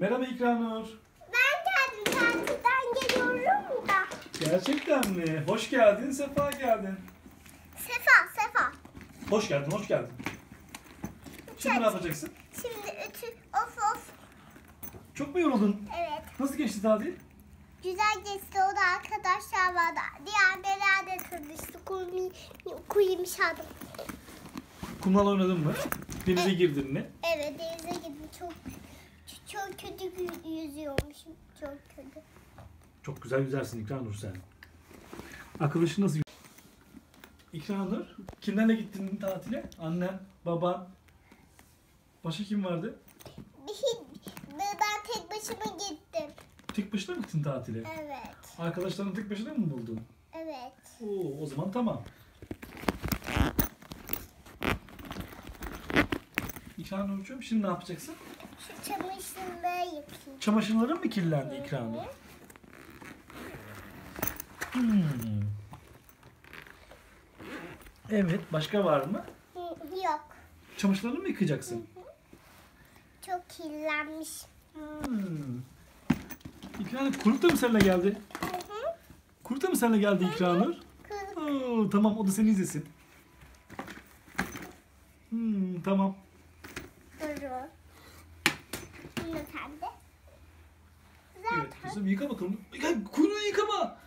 Merhaba İkranur. Ben kendim tatilden geliyorum da. Gerçekten mi? Hoş geldin, sefa geldin. Sefa, Sefa. Hoş geldin, hoş geldin. Şimdi ne yapacaksın? Şimdi ütü, of of. Çok mu yoruldun? Evet. Nasıl geçti tatil? Güzel geçti o da arkadaşlar vardı. Diğerleri de tanıştık. Kuyum, kuyumşadım. Kumral oynadın mı? Denize girdin mi? Evet denize gittim. Çok çok kötü yüzüyormuşum. Çok kötü. Çok güzel yüzersin İkranur sen. Arkadaşın nasıl İkranur, kimlerle gittin tatile? Annen, baban. Başka kim vardı? Ben tek başıma gittim. Tek başına mı gittin tatile? Evet. Arkadaşlarını tek başına mı buldun? Evet. Oo, o zaman tamam. İkranurcuğum şimdi ne yapacaksın? Şu çamaşırları yapayım. Çamaşırların mı kirlendi İkranur? Hmm. Evet, başka var mı? Yok. Çamaşırlarını mı yıkayacaksın? Çok kirlenmiş. Hmm. İkranur, Kuruk da mı seninle geldi? Kuruk da mı seninle geldi İkranur? Oo, tamam, o da seni izlesin. Hmm, tamam. Duru. Sen de. Evet Zaten. kızım yıka bakalım. Ya kuyruğu yıkama.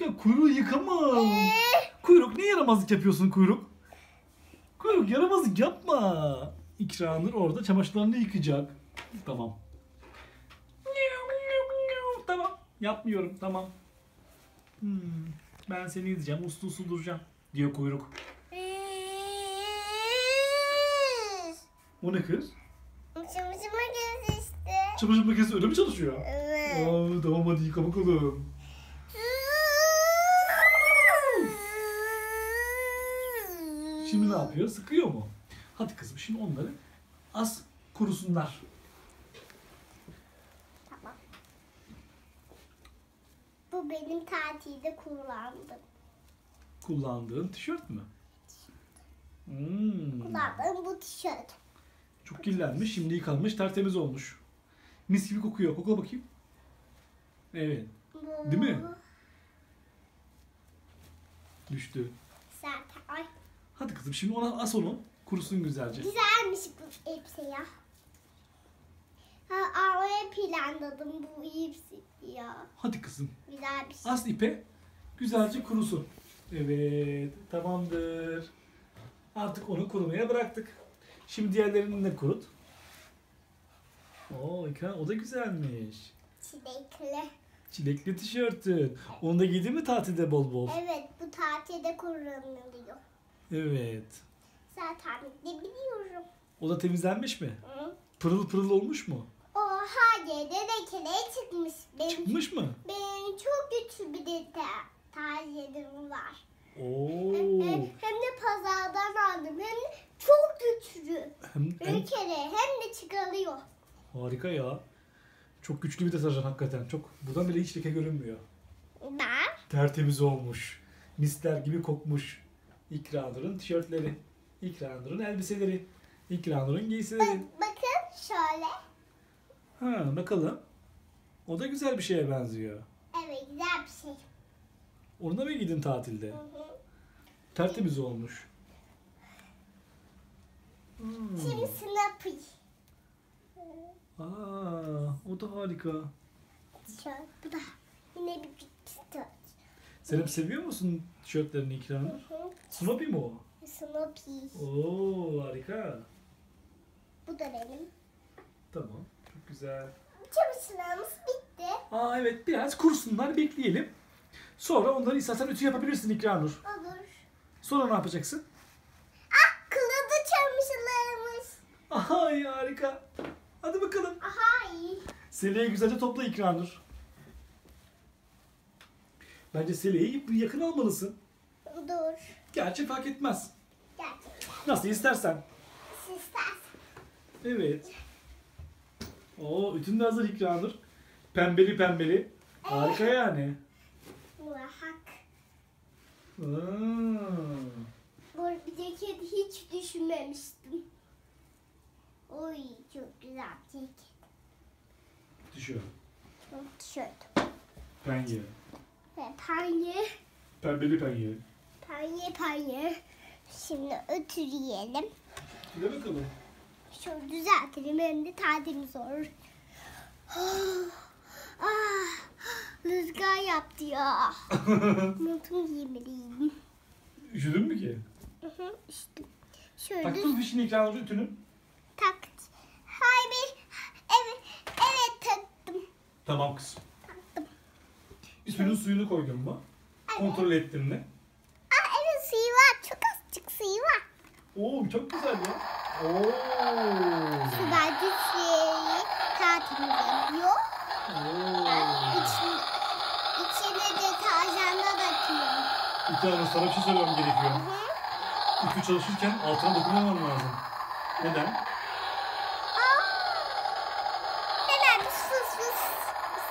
Ya kuyruğu yıkama. Ee, Kuyruk ne yaramazlık yapıyorsun kuyruk? Kuyruk yaramazlık yapma. İkranur orada çamaşırlarını yıkayacak. Tamam. Tamam. Yapmıyorum. Tamam. Hmm, ben seni izleyeceğim. Uslu uslu duracağım. Diyor kuyruk. O ne kız? Çamaşır makinesi öyle mi çalışıyor? Evet. Aa, tamam hadi yıka bakalım. Şimdi ne yapıyor? Sıkıyor mu? Hadi kızım şimdi onları az kurusunlar. Tamam. Bu benim tatilde kullandığım. Kullandığın tişört mü? Hmm, Kullandığım bu tişört. çok kirlenmiş, şimdi yıkanmış, tertemiz olmuş. Mis gibi kokuyor. Kokla bakayım. Evet, Değil mi? düştü. Zaten. Ay. Hadi kızım şimdi ona as onu. Kurusun güzelce. Güzelmiş bu elbise ya. Ha, almaya planladım bu elbise ya. Hadi kızım. Güzel bir şey. As ipe güzelce kurusun. Evet, tamamdır. Artık onu kurumaya bıraktık. Şimdi diğerlerini de kurut. Oo, İkram, o da güzelmiş. Çilekli. Çilekli tişörtün. Onu da giydin mi tatilde bol bol? Evet bu tatilde kullanılıyor. Evet. Zaten de biliyorum. O da temizlenmiş mi? Hı? Pırıl pırıl olmuş mu? O her yerde lekele çıkmış. Benim, Çıkmış mı? benim çok güçlü bir de ta- tarzlarım var. Oo. Hem, hem de pazardan aldım. Hem de çok güçlü. Hem, hem- Lekele hem de çıkarıyor. Harika ya. Çok güçlü bir deterjan hakikaten. Çok buradan bile hiç leke görünmüyor. Ben Tertemiz olmuş. Misler gibi kokmuş. İkranur'un tişörtleri. İkranur'un elbiseleri. İkranur'un giysileri. bakın şöyle. Ha bakalım. O da güzel bir şeye benziyor. Evet güzel bir şey. Onu da mı giydin tatilde? Hı hı. Tertemiz olmuş. Hmm. Şimdi Snappy. Aa, o da harika. Tişört. Bu da yine bir tişört. Sen hep seviyor musun tişörtlerini hı. Snoopy mi o? Snoopy. Oo harika. Bu da benim. Tamam. Çok güzel. Çamaşırlarımız bitti. Aa evet biraz kursunlar bekleyelim. Sonra onları istersen ütü yapabilirsin İkranur. Olur. Sonra ne yapacaksın? Ah kılıdı çamaşırlarımız. Ay harika. Hadi bakalım. Aha iyi. Seleyi güzelce topla İkranur. Bence Seleyi yakın almalısın. Dur. Gerçi fark etmez. Gerçekten. Nasıl istersen. Siz istersen. Evet. Oo ütün de hazır İkranur. Pembeli pembeli. Harika yani. Muhakkak. Aa. Bu bir ceket hiç düşünmemiştim. Oy çok güzel. ceket. Tişört. Tişört. Penye. Ve panye. Pembeli penye. Panye panye. Şimdi ötüreyelim. Şöyle bakalım. Şöyle düzeltelim hem de tertemiz olur. ah, rüzgar yaptı ya. Montumu giymeliyim. Üşüdün mü ki? Hı hı, işte. Şöyle Taktın mı fişini ikramı ütünü? Tak. Hayır. Evet, evet taktım. Tamam kızım. Taktım. Ütünün suyunu koydun mu? Evet. Kontrol ettin mi? Aa, evet suyu var. Çok azıcık suyu var. Oo çok güzel ya. Oo. Su bence şeyi tertemiz yapıyor. Oo. İçine, içine deterjanla da atıyor. İkramı sana bir şey söylemem gerekiyor. Hı hı. Ütü çalışırken altına dokunmaman lazım. Neden? Aa, hemen bir fıs fıs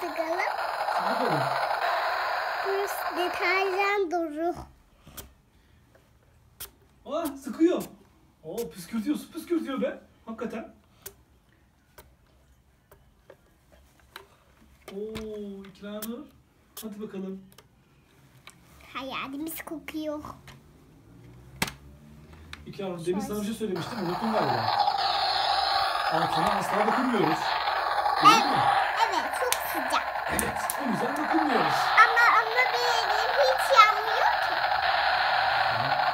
sıkalım. Bakalım. Burası deterjan dolu. Aa sıkıyor. Oo püskürtüyor, su püskürtüyor be. Hakikaten. Oo İkranur. Hadi bakalım. Hayalimiz kokuyor. İkranur demin sana bir şey söylemiştim. Unuttun galiba. Altına asla dokunmuyoruz. Değil mi? Evet çok sıcak. Evet. O yüzden dokunmuyoruz. Ama ama benim hiç yanmıyor ki.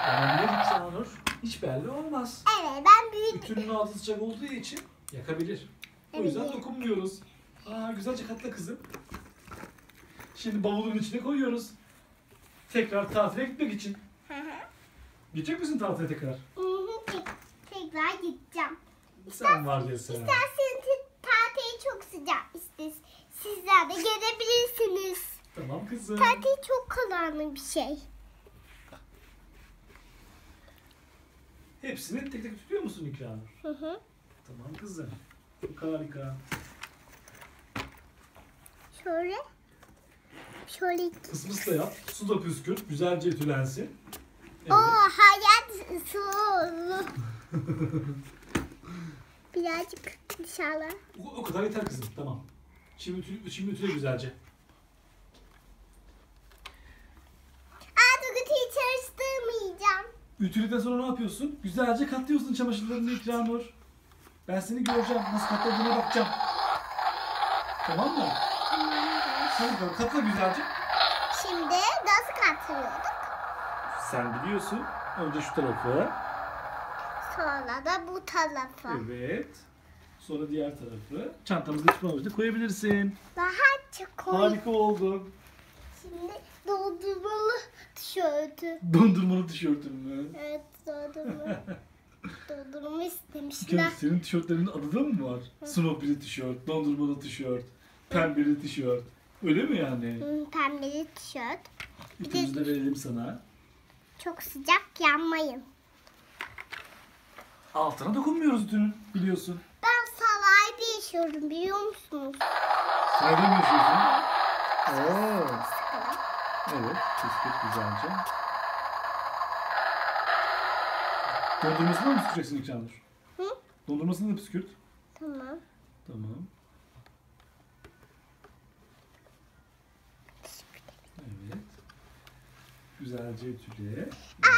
Yanabilir İkranur. Hiç belli olmaz. Evet ben büyük. Ütünün altı sıcak olduğu için yakabilir. O yüzden dokunmuyoruz. Aa güzelce katla kızım. Şimdi bavulun içine koyuyoruz. Tekrar tatile gitmek için. Hı hı. Gidecek misin tatile tekrar? Hı hı, tek- Tekrar gideceğim. Sen var ya sen. İsterseniz tatil çok sıcak işte. Sizler de gelebilirsiniz. Tamam kızım. Tatil çok kalanlı bir şey. Hepsini tek tek tutuyor musun İkranur? Hı hı. Tamam kızım. Çok harika. Şöyle. Şöyle. Fısfıs da yap. Su da püskürt. Güzelce ütülensin. Evet. Oo hayat soğuk. Birazcık inşallah. O, o kadar yeter kızım. Tamam. Şimdi, şimdi ütüle güzelce. Artık ütüyü Ütüledikten sonra ne yapıyorsun? Güzelce katlıyorsun çamaşırlarını İkranur. Ben seni göreceğim. Nasıl katladığına bakacağım. Tamam mı? Hadi bakalım katla güzelce. Şimdi nasıl katılıyorduk? Sen biliyorsun. Önce şu tarafı. Sonra da bu tarafa. Evet. Sonra diğer tarafı. Çantamızın içine avucuna koyabilirsin. Daha çok koy. Harika oldu. Şimdi doldurmalı tişörtü. Dondurmalı tişörtün mü? Evet doldurma. Doldurma istemişler. İkram, senin tişörtlerinin adı da mı var? Snoopy'li tişört, dondurmalı tişört, pembeli tişört. Öyle mi yani? Hı, Pembeli tişört. İkimizi de verelim sana. Çok sıcak yanmayın. Altına dokunmuyoruz ütünün biliyorsun. Ben sarayda yaşıyorum biliyor musunuz? Sarayda mı yaşıyorsun? Oo. Evet, püskürt güzelce. Dondurmasını mı püsküreceksin İkranur? Hı? Dondurmasını da püskürt. Tamam. Tamam. Evet. Güzelce ütüle.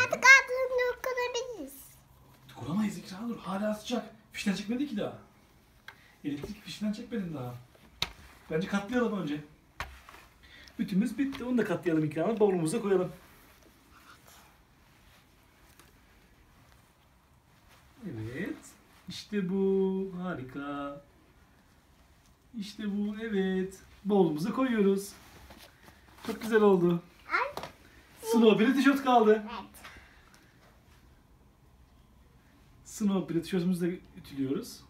Artık altını dokunabiliriz. Kuramayız İkranur. Hala sıcak. Fişten çekmedi ki daha. Elektrik fişten çekmedin daha. Bence katlayalım önce. Bütümüz bitti. Onu da katlayalım İkranur. Bavulumuza koyalım. Evet. İşte bu. Harika. İşte bu. Evet. Bavulumuza koyuyoruz. Çok güzel oldu. Ay. Snoopy'li tişört kaldı. Evet. Snoopy'li tişörtümüzü de ütülüyoruz.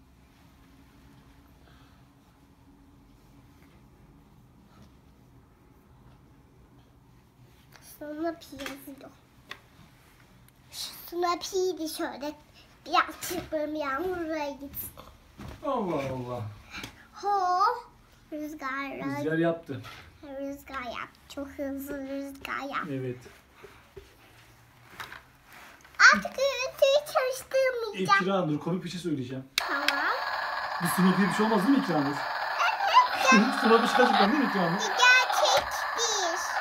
Pi yazıyor. Pi de şöyle biraz çırpalım yağmurla gitsin. Allah Allah. Ho rüzgar Rüzgar yaptı. rüzgar yap. Çok hızlı rüzgar yap. Evet. Artık ütüyü çalıştırmayacağım. İkra dur komik bir şey söyleyeceğim. Tamam. Bir Snoopy'ye bir şey olmaz değil mi İkranur? Snoopy çıkacaktan değil mi? Gerçek değil.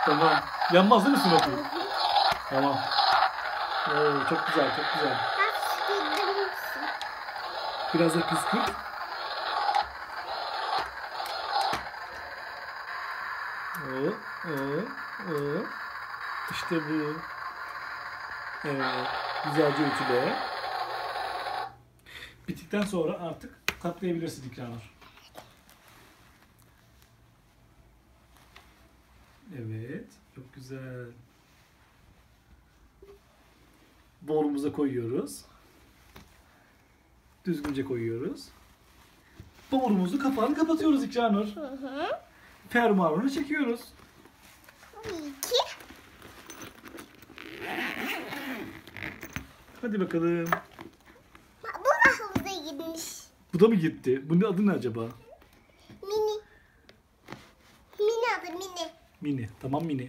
Tamam. Yanmaz değil mi Snoopy? Tamam. Oo, çok güzel, çok güzel. Biraz da püskürt. Oo, oo, oo. İşte bu. Evet. Güzelce ütüle. Bittikten sonra artık katlayabilirsin İkranur. Evet. Çok güzel. Borumuza koyuyoruz. Düzgünce koyuyoruz. Borumuzu kapağını kapatıyoruz İkranur. Hı hı. Fermuarını çekiyoruz. İki. Hadi bakalım. Bak, Bu da havuza girmiş. Bu da mı gitti? Bunun adı ne acaba? Mini. Mini adı mini. Mini. Tamam mini.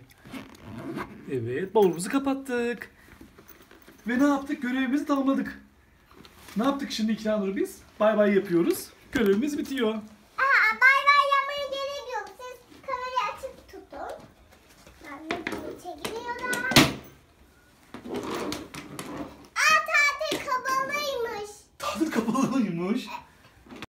Evet bavulumuzu kapattık. Ve ne yaptık? Görevimizi tamamladık. Ne yaptık şimdi İkranur biz? Bay bay yapıyoruz. Görevimiz bitiyor.